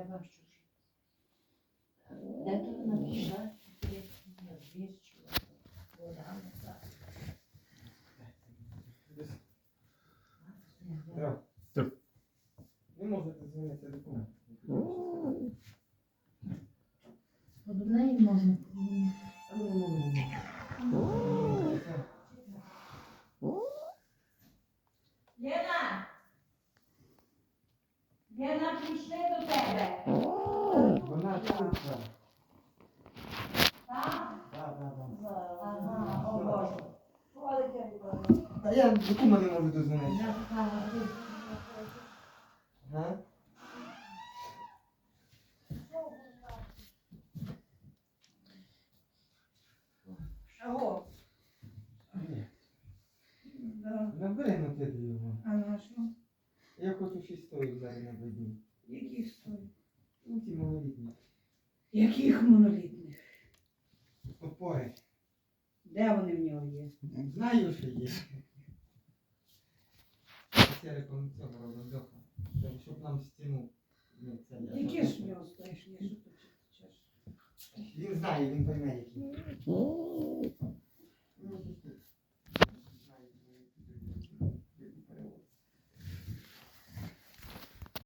Я бачу. що- Де тут написати? Звіщу. Вода, так. Так. Так. Ви можете змінити документ. Одне і можна. Лена, прийшли до тебе. Вона тут. Так? Так, так, так. Ага, о Боже. Та я до кума не можу дозвонити. Ага. Чого? Набери на тебе його. А на що? Я хочу шістої зараз на два дні. Яких стоїть? Ну, ті малолітні. Яких монолітних? Опори. Де вони в нього є? Знаю, що є. Рекомендую цього робимо, Щоб нам стіну. не це, я Які ж в нього стоїш? Є, що ти чеш? Він знає, він пойме, які.